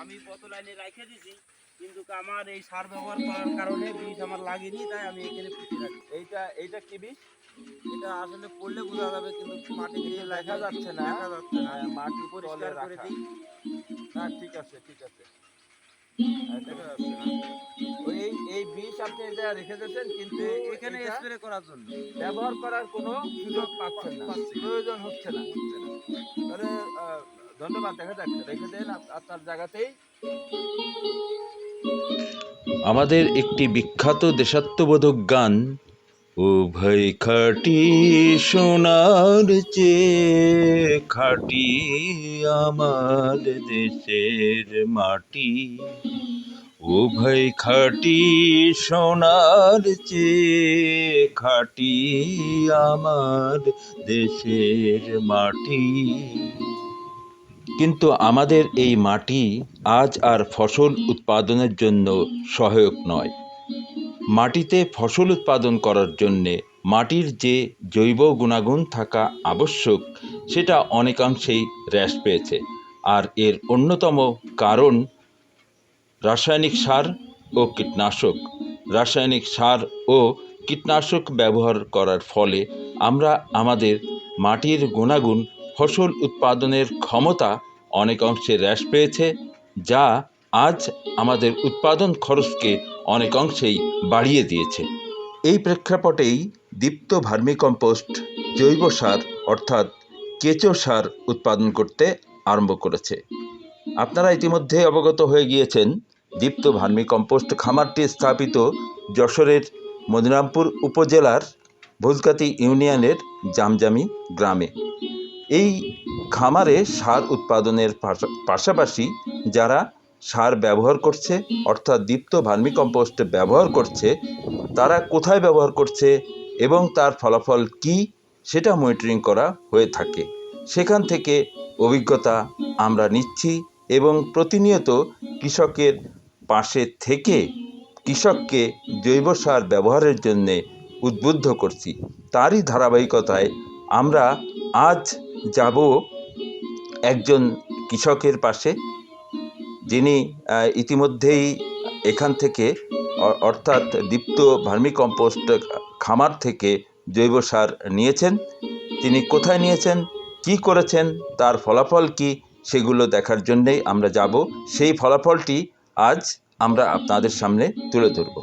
আমি কত লাইনে রাখে দিছি কিন্তু আমার এই সার ব্যবহার করার কারণে বীজ আমার লাগেনি তাই আমি এখানে পুঁতে রাখি। এইটা এইটা কি বীজ এটা আসলে পড়লে বোঝা যাবে কিন্তু মাটি দিয়ে দেখা যাচ্ছে না। দেখা যাচ্ছে না। হ্যাঁ, মাটি পরিষ্কার করে দিই। না ঠিক আছে ঠিক আছে। হ্যাঁ, এই এই বীজ আপনি এটা রেখে দিয়েছেন কিন্তু এখানে স্প্রে করার জন্য। ব্যবহার করার কোনো সুযোগ পাচ্ছেন না। প্রয়োজন হচ্ছে না। তাহলে ধন্যবাদ, দেখা যাক রেখে দেন আপনার জায়গাতেই। আমাদের একটি বিখ্যাত দেশাত্মবোধক গান, উভয় খাটি সোনার চেয়ে খাটি আমার দেশের মাটি। উভয় খাটি সোনার চেয়ে খাটি আমার দেশের মাটি। কিন্তু আমাদের এই মাটি আজ আর ফসল উৎপাদনের জন্য সহায়ক নয়। মাটিতে ফসল উৎপাদন করার জন্যে মাটির যে জৈব গুণাগুণ থাকা আবশ্যক, সেটা অনেকাংশেই হ্রাস পেয়েছে। আর এর অন্যতম কারণ রাসায়নিক সার ও কীটনাশক। রাসায়নিক সার ও কীটনাশক ব্যবহার করার ফলে আমরা আমাদের মাটির গুণাগুণ, ফসল উৎপাদনের ক্ষমতা অনেক অংশে হ্রাস পেয়েছে, যা আজ আমাদের উৎপাদন খরচকে অনেক অংশেই বাড়িয়ে দিয়েছে। এই প্রেক্ষাপটেই দীপ্ত ভার্মিকম্পোস্ট জৈব সার অর্থাৎ কেঁচো সার উৎপাদন করতে আরম্ভ করেছে। আপনারা ইতিমধ্যে অবগত হয়ে গিয়েছেন, দীপ্ত ভার্মিকম্পোস্ট খামারটি স্থাপিত যশোরের মদিরামপুর উপজেলার ভোজগাতি ইউনিয়নের জামজামি গ্রামে। এই খামারে সার উৎপাদনের পাশাপাশি যারা সার ব্যবহার করছে, অর্থাৎ দীপ্ত ভার্মিকম্পোস্ট ব্যবহার করছে, তারা কোথায় ব্যবহার করছে এবং তার ফলাফল কি, সেটা মনিটরিং করা হয়ে থাকে। সেখান থেকে অভিজ্ঞতা আমরা নিচ্ছি এবং প্রতিনিয়ত কৃষকের পাশে থেকে কৃষককে জৈব সার ব্যবহারের জন্যে উদ্বুদ্ধ করছি। তারই ধারাবাহিকতায় আমরা আজ যাব একজন কৃষকের পাশে, যিনি ইতিমধ্যেই এখান থেকে অর্থাৎ দীপ্ত ভার্মিকম্পোস্ট খামার থেকে জৈব সার নিয়েছেন। তিনি কোথায় নিয়েছেন, কি করেছেন, তার ফলাফল কি, সেগুলো দেখার জন্যেই আমরা যাব। সেই ফলাফলটি আজ আমরা আপনাদের সামনে তুলে ধরব।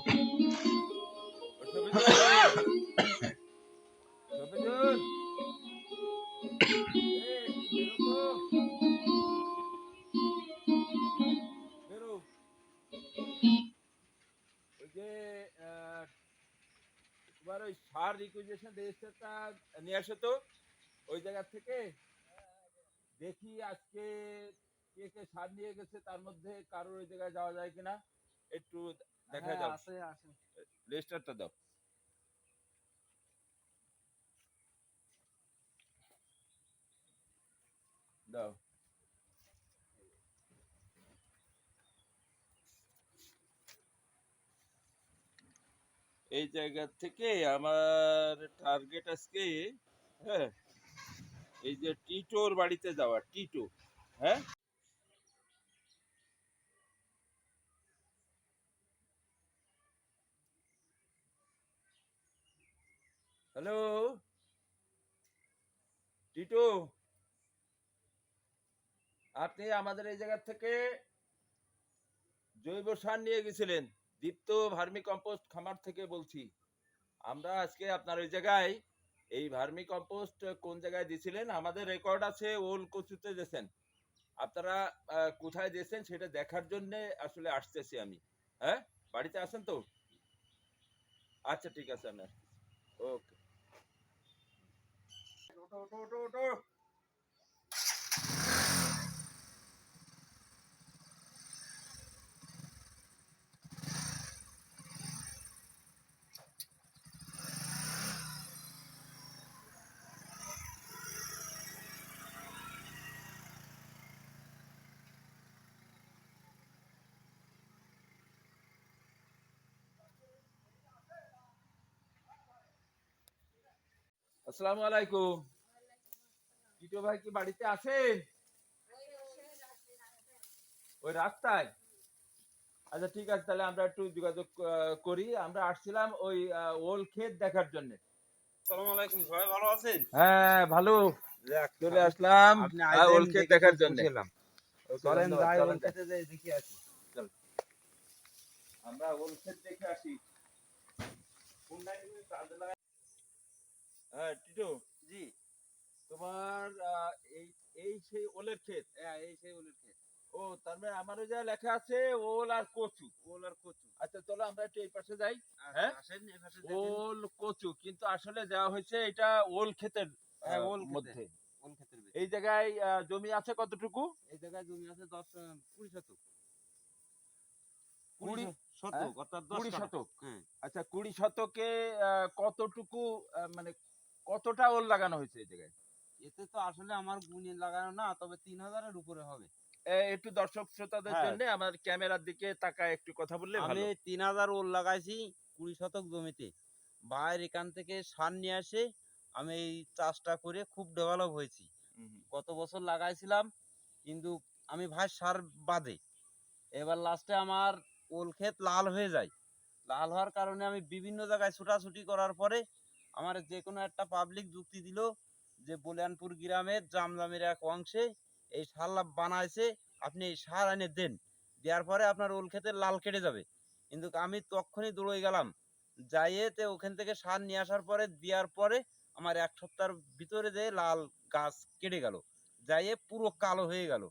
রিকুইজেশন রেজিস্টারটা নিয়ে আসো তো ওই জায়গা থেকে। দেখি আজকে কে কে সার নিয়ে গেছে তার মধ্যে কারোর ওই জায়গায় যাওয়া যায় কিনা একটু দেখা হ্যাঁ, যাও আছে। রেজিস্টারটা দাও। দাও। এই জায়গা থেকে আমার টার্গেট আজকে হ্যাঁ এই যে টিটোর বাড়িতে যাওয়া, টিটো হ্যাঁ? হ্যালো? টিটু? আপনি আমাদের এই জায়গা থেকে জৈব সার নিয়ে গেছিলেন। দীপ্ত ভার্মি কম্পোস্ট খামার থেকে বলছি। আমরা আজকে আপনার ওই জায়গায় এই ভার্মি কম্পোস্ট কোন জায়গায় দিয়েছিলেন? আমাদের রেকর্ড আছে ওল কচুতে দিয়েছেন। আপনারা কোথায় দিয়েছেন সেটা দেখার জন্য আসলে আসতেছি আমি। হ্যাঁ? বাড়িতে আছেন তো? আচ্ছা ঠিক আছে আমি ওকে। ওঠো ওঠো ওঠো ওঠো। আসসালামু আলাইকুম। টিটো ভাই কি বাড়িতে আছেন? ওই রাস্তায়? আচ্ছা ঠিক আছে তাহলে আমরা একটু যোগাযোগ করি। আমরা আসছিলাম ওই ওল ক্ষেত দেখার জন্য। আসসালামু আলাইকুম সবাই ভালো আছেন? হ্যাঁ ভালো। চলে আসলাম আপনি ওল ক্ষেত দেখার জন্য। চলেন যাই ওল খেতে যাই দেখি আসি। আমরা ওল ক্ষেত দেখে আসি। কাজে লাগাই- হ্যাঁ টিটু। জি। তোমার এই এই সেই ওলের ক্ষেত। হ্যাঁ এই সেই ওলের খেত ও তার মানে আমার ওই যা লেখা আছে ওল আর কচু। ওল আর কচু। আচ্ছা চলো আমরা একটু এই পাশে যাই। আচ্ছা, হ্যাঁ? ওল কচু কিন্তু আসলে হয়েছে এটা ওল ক্ষেতের হ্যাঁ, ওল মধ্যে। ওল ক্ষেতের এই জায়গায় জমি আছে কতটুকু? এই জায়গায় জমি আছে দশ কুড়ি শতক। কুড়ি শতক অর্থাৎ কুড়ি শতক। হ্যাঁ। আচ্ছা কুড়ি শতকে কতটুকু মানে কতটা ওল লাগানো হয়েছে এই জায়গায়? এতে তো আসলে আমার গুণে লাগানো না তবে তিন হাজারের উপরে হবে। একটু দর্শক শ্রোতাদের হ্যাঁ। জন্য আমার ক্যামেরার দিকে তাকায় একটু কথা বললে আমি তিন হাজার ওল লাগাইছি কুড়ি শতক জমিতে। বাইরে এখান থেকে সার নিয়ে আসে আমি এই চাষটা করে খুব ডেভেলপ হয়েছি। গত বছর লাগাইছিলাম কিন্তু আমি ভাই সার বাদে। এবার লাস্টে আমার ওল ক্ষেত লাল হয়ে যায়। লাল হওয়ার কারণে আমি বিভিন্ন জায়গায় ছুটাছুটি করার পরে আমার যে কোনো একটা পাবলিক যুক্তি দিল যে বলিয়ানপুর গ্রামের জামজামের এক অংশে এই সার বানাইছে, আপনি এই সার এনে দেন। দেওয়ার পরে আপনার ওল ক্ষেতের লাল কেটে যাবে। কিন্তু আমি তখনই দৌড়ে গেলাম। যাইয়ে তে ওখান থেকে সার নিয়ে আসার পরে, দেওয়ার পরে আমার এক সপ্তাহের ভিতরে যে লাল গাছ কেটে গেল। যাইয়ে পুরো কালো হয়ে গেল।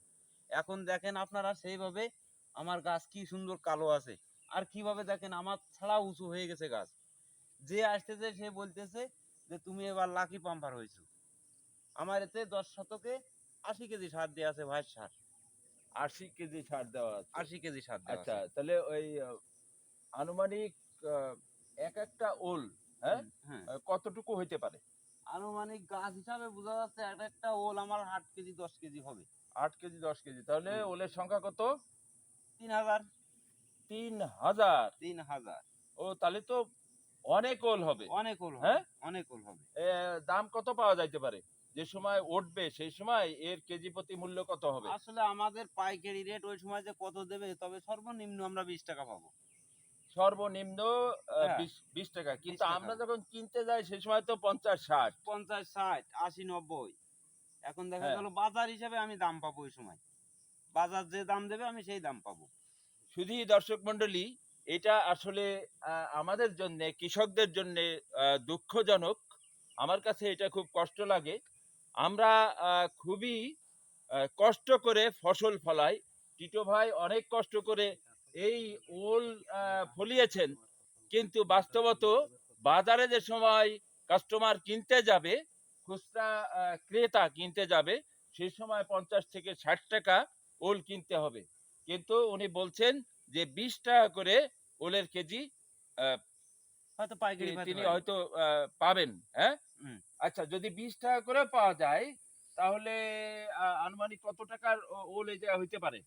এখন দেখেন আপনারা সেইভাবে আমার গাছ কি সুন্দর কালো আছে। আর কীভাবে দেখেন আমার ছাড়া উঁচু হয়ে গেছে গাছ। যে আসতেছে সে বলতেছে যে তুমি এবার লাকি পাম্পার হয়েছো। আমার এতে দশ শতকে আশি কেজি সার দেওয়া আছে ভাই সার। আশি কেজি সার দেওয়া আছে। আশি কেজি সার আচ্ছা তাহলে ওই আনুমানিক এক একটা ওল হ্যাঁ? হ্যাঁ কতটুকু হইতে পারে? আনুমানিক গাছ হিসাবে বোঝা যাচ্ছে এক একটা ওল আমার আট কেজি দশ কেজি হবে। আট কেজি দশ কেজি। তাহলে ওলের সংখ্যা কত? তিন হাজার। তিন হাজার। তিন হাজার। ও তাহলে তো অনেক ওল হবে। অনেক ওল হ্যাঁ? অনেক ওল হবে। দাম কত পাওয়া যাইতে পারে? যে সময় উঠবে সেই সময় এর কেজি প্রতি মূল্য কত হবে? আসলে আমাদের পাইকারি রেট ওই সময় যে কত দেবে তবে সর্বনিম্ন আমরা বিশ টাকা পাবো। সর্বনিম্ন হ্যাঁ। বিশ টাকা। কিন্তু আমরা যখন কিনতে যাই সেই সময় তো পঞ্চাশ ষাট। পঞ্চাশ ষাট আশি নব্বই। এখন দেখা হ্যাঁ। গেল বাজার হিসাবে আমি দাম পাবো ওই সময়। বাজার যে দাম দেবে আমি সেই দাম পাবো। শুধুই দর্শক মন্ডলী এটা আসলে আমাদের জন্য, কৃষকদের জন্য দুঃখজনক। আমার কাছে এটা খুব কষ্ট লাগে। আমরা খুবই কষ্ট করে ফসল ফলাই। টিটো ভাই অনেক কষ্ট করে এই ওল ফলিয়েছেন। কিন্তু বাস্তবত বাজারে যে সময় কাস্টমার কিনতে যাবে, খুচরা ক্রেতা কিনতে যাবে সেই সময় পঞ্চাশ থেকে ষাট টাকা ওল কিনতে হবে। কিন্তু উনি বলছেন যে বিশ টাকা করে ওলের কেজি হয়তো পাইকারি তিনি-। হয়তো পাবেন হ্যাঁ? আচ্ছা যদি বিশ টাকা করে পাওয়া যায় তাহলে আনুমানিক কত টাকার ওল এই হইতে পারে?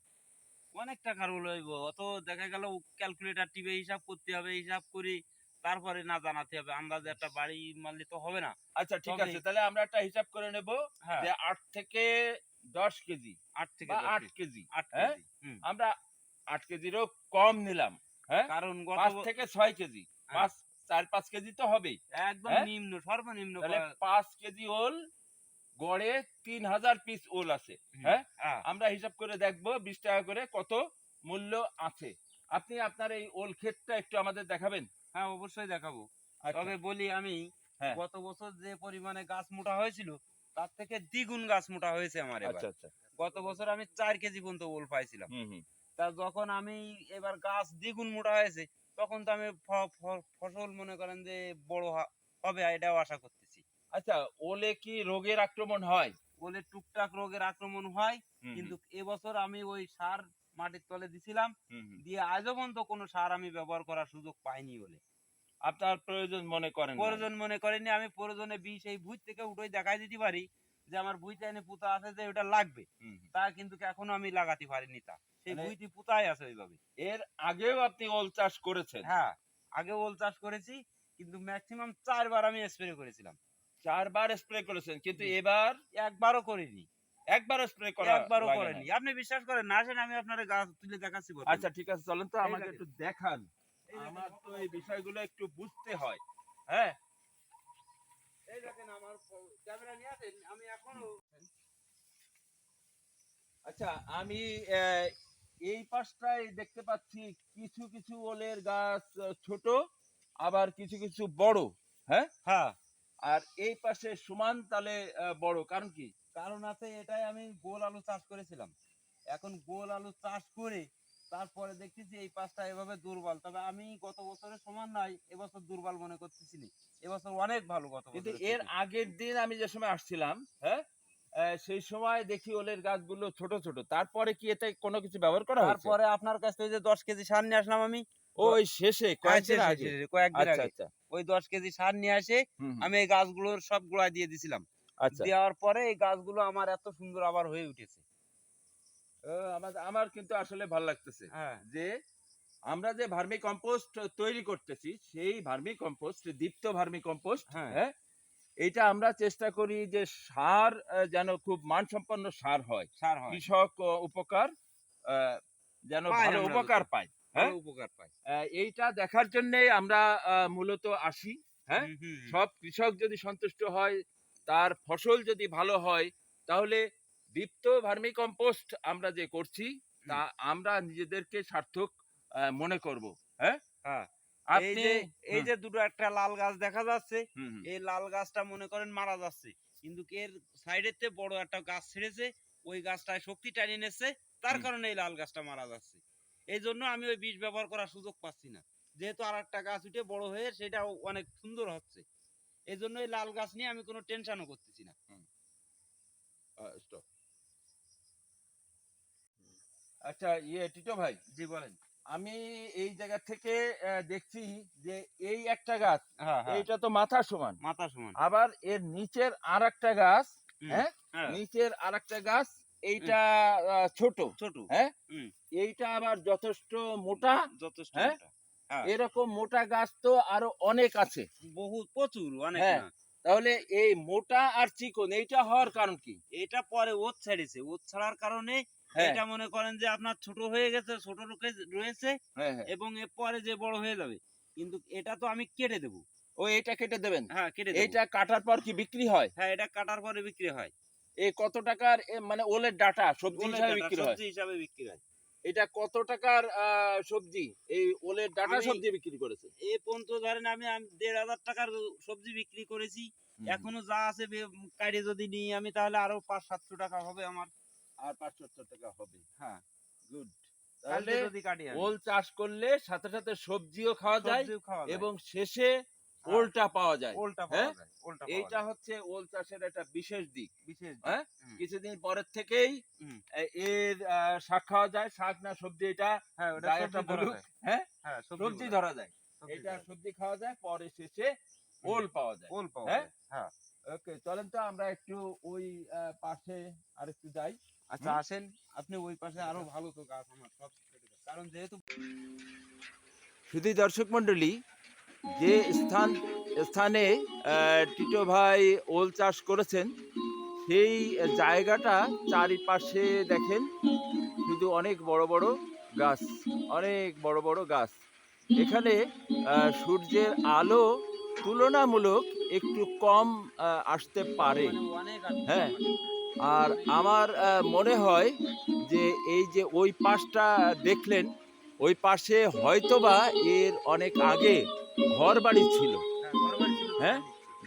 অনেক টাকার ওল হইব। অত দেখা গেল ক্যালকুলেটর টিপে হিসাব করতে হবে হিসাব করি তারপরে না জানাতে হবে। আন্দাজে একটা বাড়ি মারলে তো হবে না। আচ্ছা ঠিক আছে তাহলে আমরা একটা হিসাব করে নেব হ্যাঁ। যে আট থেকে দশ কেজি আট থেকে আট কেজি। আট হ্যাঁ? কেজি আমরা আট কেজিরও কম নিলাম হ্যাঁ? কারণ পাঁচ থেকে ছয় কেজি। হ্যাঁ। পাঁচ চার পাঁচ কেজি তো হবেই একদম হ্যাঁ? নিম্ন সর্বনিম্ন পাঁচ কেজি ওল গড়ে তিন হাজার পিস ওল আছে হ্যাঁ? হ্যাঁ। আমরা হিসাব করে দেখব বিশ টাকা করে কত মূল্য আছে। আপনি আপনার এই ওল ক্ষেতটা একটু আমাদের দেখাবেন? হ্যাঁ অবশ্যই দেখাবো। আচ্ছা, তবে বলি আমি। গত বছর যে পরিমাণে গাছ মোটা হয়েছিল তার থেকে দ্বিগুণ গাছ মোটা হয়েছে আমার এবার। আচ্ছা আচ্ছা। গত বছর আমি চার কেজি পর্যন্ত ওল পাইছিলাম। তা যখন আমি এবার গাছ দ্বিগুণ মোটা হয়েছে তখন তো আমি ফসল মনে করেন যে বড় হবে এটাও আশা করতেছি। আচ্ছা ওলে কি রোগের আক্রমণ হয়? ওলে টুকটাক রোগের আক্রমণ হয় কিন্তু এবছর আমি ওই সার মাটির তলে দিছিলাম। দিয়ে আজও পর্যন্ত কোনো সার আমি ব্যবহার করার সুযোগ পাইনি বলে আপনার প্রয়োজন মনে করেন প্রয়োজন মনে করিনি আমি প্রয়োজনে বিষ এই ভুঁই থেকে উঠে দেখাই দিতে পারি যে আমার ভুঁইতে এনে পুতা আছে যে ওটা লাগবে। তা কিন্তু এখনও আমি লাগাতে পারিনি তা। সেই মানে- ভুঁইটি পুতাই আছে ওইভাবে। এর আগেও আপনি ওল চাষ করেছেন? হ্যাঁ আগে ওল চাষ করেছি কিন্তু ম্যাক্সিমাম চারবার আমি স্প্রে করেছিলাম। চারবার স্প্রে করেছেন কিন্তু এবার একবারও করিনি। একবারও স্প্রে করা একবারও করেনি। আপনি বিশ্বাস করেন না আসেন আমি আপনার গাছ তুলে দেখাচ্ছি। আচ্ছা ঠিক আছে চলেন তো আমাকে একটু দেখান। আমার তো এই বিষয়গুলো একটু বুঝতে হয় হ্যাঁ এই দেখেন আমার ফ- ক্যামেরা নিয়ে আসেন আমি এখনও আচ্ছা আমি এই পাশটায় দেখতে পাচ্ছি কিছু কিছু ওলের গাছ ছোট আবার কিছু কিছু বড় হ্যাঁ? হ্যাঁ। আর এই পাশে সমান তালে বড় কারণ কি? কারণ আছে এটাই আমি গোল আলু চাষ করেছিলাম। এখন গোল আলু চাষ করে তারপরে দেখতেছি এই পাঁচটা এভাবে দুর্বল। তবে আমি গত বছরের সমান নাই এবছর দুর্বল মনে করতেছি এবছর অনেক ভালো গত কিন্তু এর আগের দিন আমি যে সময় আসছিলাম হ্যাঁ সেই সময় দেখি ওলের গাছগুলো ছোট ছোট। তারপরে কি এতে কোনো কিছু ব্যবহার করা হয়েছে? তারপরে আপনার কাছ থেকে যে দশ কেজি সার নিয়ে আসলাম আমি। ওই শেষে কয়েকদিন শেষে, আগে? কয়েকদিন আচ্ছা আগে। আচ্ছা। ওই দশ কেজি সার নিয়ে আসে আমি এই গাছগুলোর সব গোড়ায় দিয়ে দিছিলাম। আচ্ছা। দেওয়ার পরে এই গাছগুলো আমার এত সুন্দর আবার হয়ে উঠেছে। আমার কিন্তু আসলে ভালো লাগতেছে হ্যাঁ যে আমরা যে ভার্মি কম্পোস্ট তৈরি করতেছি সেই ভার্মি কম্পোস্ট দীপ্ত ভার্মি কম্পোস্ট হ্যাঁ। হ্যাঁ এটা আমরা চেষ্টা করি যে সার যেন খুব মানসম্পন্ন সার হয় সার হয় কৃষক উপকার যেন ভালো উপকার পায় হ্যাঁ? উপকার পায় এইটা দেখার জন্য আমরা মূলত আসি হ্যাঁ? সব কৃষক যদি সন্তুষ্ট হয় তার ফসল যদি ভালো হয় তাহলে দীপ্ত ভার্মি কম্পোস্ট আমরা যে করছি তা আমরা নিজেদেরকে সার্থক মনে করব হ্যাঁ? হ্যাঁ। আপনি এই যে দুটো একটা লাল গাছ দেখা যাচ্ছে এই লাল গাছটা মনে করেন মারা যাচ্ছে। কিন্তু এর বড় একটা গাছ ছেড়েছে ওই গাছটায় শক্তি নিচ্ছে তার কারণে এই লাল গাছটা মারা যাচ্ছে। এই জন্য আমি ওই বিষ ব্যবহার করার সুযোগ পাচ্ছি না। যেহেতু আর একটা গাছ উঠে বড় হয়ে সেটা অনেক সুন্দর হচ্ছে। এই জন্য এই লাল গাছ নিয়ে আমি কোনো টেনশনও করতেছি না। stop. আচ্ছা ইয়ে টিটো ভাই জি বলেন। আমি এই জায়গা থেকে দেখছি যে এই একটা গাছ হ্যাঁ এইটা তো মাথা সমান। মাথা সমান। আবার এর নিচের আর একটা গাছ হ্যাঁ? হ্যাঁ, নিচের আর একটা গাছ এইটা ছোট ছোট হ্যাঁ? এইটা আবার যথেষ্ট মোটা যথেষ্ট হ্যাঁ? হ্যাঁ, এরকম মোটা গাছ তো আরও অনেক আছে। বহুত প্রচুর অনেক হ্যাঁ। তাহলে এই মোটা আর চিকন এইটা হওয়ার কারণ কি? এটা পরে ওত ছেড়েছে ওত ছাড়ার কারণে হ্যাঁ এটা মনে করেন যে আপনার ছোট হয়ে গেছে ছোট রোকে রয়েছে হ্যাঁ হ্যাঁ। এবং এর পরে যে বড় হয়ে যাবে। কিন্তু এটা তো আমি কেটে দেবো। ও এটা কেটে দেবেন? হ্যাঁ কেটে এইটা কাটার পর কি বিক্রি হয়? হ্যাঁ এটা কাটার পরে বিক্রি হয়। এই কত টাকার মানে ওলের ডাটা সবজি হিসাবে বিক্রি হয়? সবজি হিসাবে বিক্রি হয়। এটা কত টাকার সবজি? এই ওলের ডাটা সবজি বিক্রি করেছে? এই পর্যন্ত ধরেন আমি দেড় হাজার টাকার সবজি বিক্রি করেছি। এখনও যা আছে কাইড়ে যদি নিই আমি তাহলে আরও পাঁচ সাতশো টাকা হবে আমার। আর পাঁচশো টাকা হবে। হ্যাঁ গুড তাহলে। ওল চাষ করলে সাথে সাথে সবজিও খাওয়া যায়। এবং শেষে হ্যাঁ, ওলটা পাওয়া যায়। হ্যাঁ? এইটা হচ্ছে ওল চাষের একটা বিশেষ দিক। বিশেষ হ্যাঁ? কিছুদিন পরের থেকেই এর শাক খাওয়া যায়। শাক না সবজি এটা হ্যাঁ সবজি ধরা যায়। এটা সবজি খাওয়া যায় পরে শেষে ওল পাওয়া যায়। ওল পাওয়া? যায় হ্যাঁ। ওকে চলেন তো আমরা একটু ওই পাশে আর একটু যাই। আচ্ছা আসেন। আপনি ওই পাশে আরও ভালো তো গাছ আমার সব কারণ যেহেতু শুধু দর্শক মন্ডলী যে স্থান স্থানে টিটো ভাই ওল চাষ করেছেন সেই জায়গাটা চারিপাশে দেখেন শুধু অনেক বড় বড় গাছ অনেক বড় বড় গাছ। এখানে সূর্যের আলো তুলনামূলক একটু কম আসতে পারে। মানে। হ্যাঁ। আর আমার মনে হয় যে এই যে ওই পাশটা দেখলেন, ওই পাশে হয়তোবা এর অনেক আগে ঘর বাড়ি ছিল। হ্যাঁ।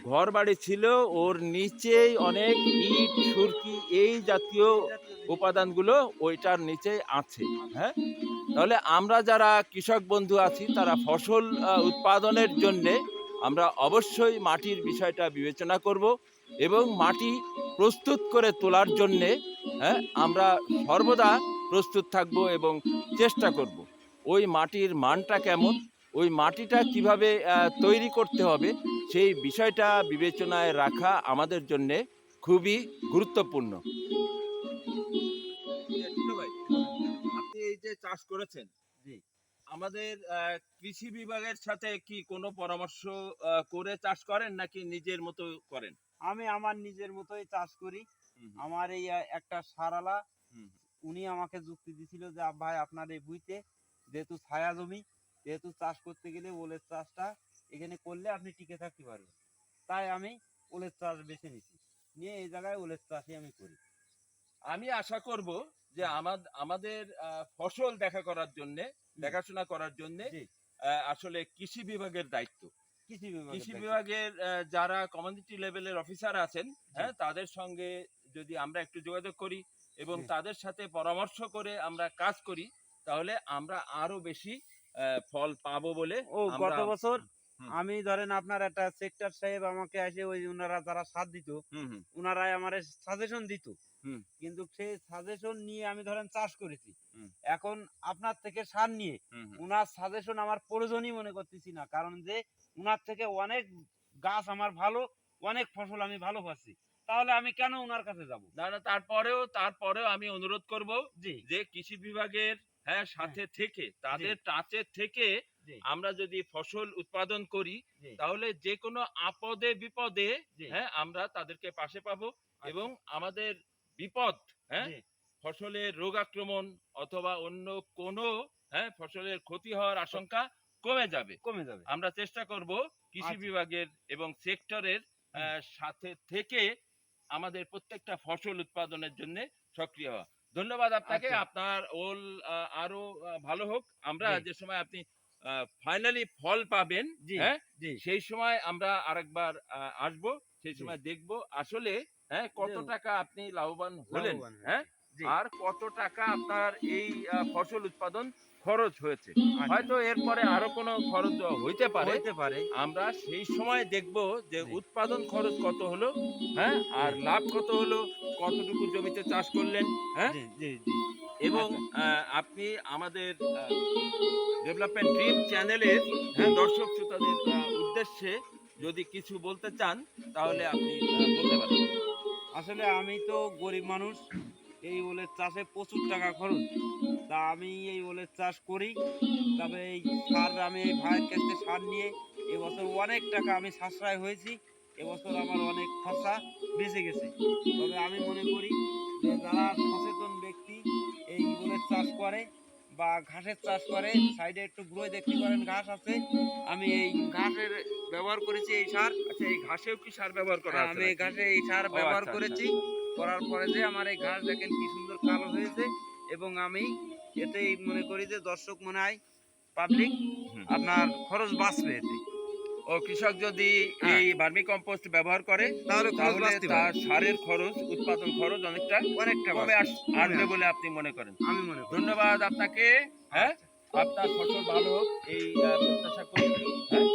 ঘর বাড়ি ছিল, ওর নিচেই অনেক ইট, সুরকি, এই জাতীয় উপাদানগুলো ওইটার নিচে আছে। হ্যাঁ? তাহলে আমরা যারা কৃষক বন্ধু আছি, তারা ফসল উৎপাদনের জন্যে আমরা অবশ্যই মাটির বিষয়টা বিবেচনা করব। এবং মাটি প্রস্তুত করে তোলার জন্যে হ্যাঁ আমরা সর্বদা প্রস্তুত থাকব এবং চেষ্টা করব ওই মাটির মানটা কেমন, ওই মাটিটা কীভাবে তৈরি করতে হবে, সেই বিষয়টা বিবেচনায় রাখা আমাদের জন্যে খুবই গুরুত্বপূর্ণ আপনি এই যে চাষ করেছেন। আমাদের কৃষি বিভাগের সাথে কি কোনো পরামর্শ করে চাষ করেন নাকি নিজের মতো করেন? আমি আমার নিজের মতোই চাষ করি। আমার এই একটা সারালা উনি আমাকে যুক্তি দিছিল যে "আব ভাই আপনার এই বুইতে যেহেতু ছায়া জমি যেহেতু চাষ করতে গেলে ওলের চাষটা এখানে করলে আপনি টিকে থাকতে পারবেন। তাই আমি ওলের চাষ বেছে নিছি। নিয়ে এই জায়গায় ওলের চাষই আমি করি। আমি আশা করব যে আমাদ- আমাদের ফসল দেখা করার জন্য দেখাশোনা করার জন্য আসলে কৃষি বিভাগের দায়িত্ব। কৃষি বিভাগের যারা কমিউনিটি লেভেলের অফিসার আছেন হ্যাঁ তাদের সঙ্গে যদি আমরা একটু যোগাযোগ করি এবং তাদের সাথে পরামর্শ করে আমরা কাজ করি তাহলে আমরা আরও বেশি ফল পাবো বলে ও গত বছর আমি ধরেন আপনার একটা সেক্টর সাহেব আমাকে এসে ওই ওনারা যারা সাথ দিত ওনারাই আমার সাজেশন দিত। কিন্তু সেই সাজেশন নিয়ে আমি ধরেন চাষ করেছি। এখন আপনার থেকে সার নিয়ে। উনার সাজেশন আমার প্রয়োজনই মনে করতেছি না। কারণ যে উনার থেকে অনেক গাছ আমার ভালো অনেক ফসল আমি ভালো পাচ্ছি। তাহলে আমি কেন উনার কাছে যাব? না না তারপরেও তারপরেও আমি অনুরোধ করব যে কৃষি বিভাগের হ্যাঁ সাথে থেকে তাদের টাচে থেকে আমরা যদি ফসল উৎপাদন করি তাহলে যে কোনো আপদে বিপদে হ্যাঁ আমরা তাদেরকে পাশে পাবো আচ্ছা। এবং আমাদের বিপদ হ্যাঁ? ফসলের রোগ আক্রমণ অথবা অন্য কোনো হ্যাঁ ফসলের ক্ষতি হওয়ার আশঙ্কা কমে যাবে। কমে যাবে। আমরা চেষ্টা করব কৃষি আচ্ছা। বিভাগের এবং সেক্টরের সাথে থেকে আমাদের প্রত্যেকটা ফসল উৎপাদনের জন্য সক্রিয় হওয়া। ধন্যবাদ আপনাকে। আচ্ছা। আপনার ওল আরও ভালো হোক। আমরা যে সময় আপনি ফাইনালি ফল পাবেন হ্যাঁ? সেই সময় আমরা আরেকবার আসব আসব সেই সময় দেখব আসলে হ্যাঁ কত টাকা আপনি লাভবান হলেন হ্যাঁ? আর কত টাকা আপনার এই ফসল উৎপাদন খরচ হয়েছে। আচ্ছা। হয়তো এরপরে আরও কোনো খরচ হইতে পারে। হইতে পারে। আমরা সেই সময় দেখব যে উৎপাদন খরচ কত হলো হ্যাঁ? আর লাভ কত হলো কতটুকু জমিতে চাষ করলেন হ্যাঁ? এবং আচ্ছা। আপনি আমাদের ডেভেলপমেন্ট ড্রিম চ্যানেলের হ্যাঁ, দর্শক শ্রোতাদের উদ্দেশ্যে যদি কিছু বলতে চান তাহলে আপনি বলতে পারেন। আসলে আমি তো গরিব মানুষ এই ওলের চাষে প্রচুর টাকা খরচ। তা আমি এই ওলের চাষ করি। তবে এই সার আমি এই ভাইয়ের কাছ সার নিয়ে এবছর অনেক টাকা আমি সাশ্রয় হয়েছি। এবছর আমার অনেক খরচা বেঁচে গেছে। তবে আমি মনে করি যে যারা সচেতন ব্যক্তি এই ওলের চাষ করে বা ঘাসের চাষ করে সাইডে একটু গ্রোয় দেখতে পারেন ঘাস আছে। আমি এই ঘাসের ব্যবহার করেছি এই সার। আচ্ছা এই ঘাসেও কি সার ব্যবহার করা হ্যাঁ, আমি এই ঘাসে এই সার ব্যবহার আচ্ছা, করেছি। করার পরে যে আমার এই ঘাস দেখেন কি সুন্দর কালো হয়েছে এবং আমি এতেই মনে করি যে দর্শক মনে হয় পাবলিক আপনার খরচ বাঁচবে এতে। ও কৃষক যদি হ্যাঁ। এই ভার্মি কম্পোস্ট ব্যবহার করে তাহলে তার সারের খরচ উৎপাদন খরচ অনেকটা অনেকটা কমে আসবে বলে আপনি মনে করেন। আমি মনে ধন্যবাদ আপনাকে হ্যাঁ? আপনার ফসল ভালো হোক এই প্রত্যাশা করি। হ্যাঁ?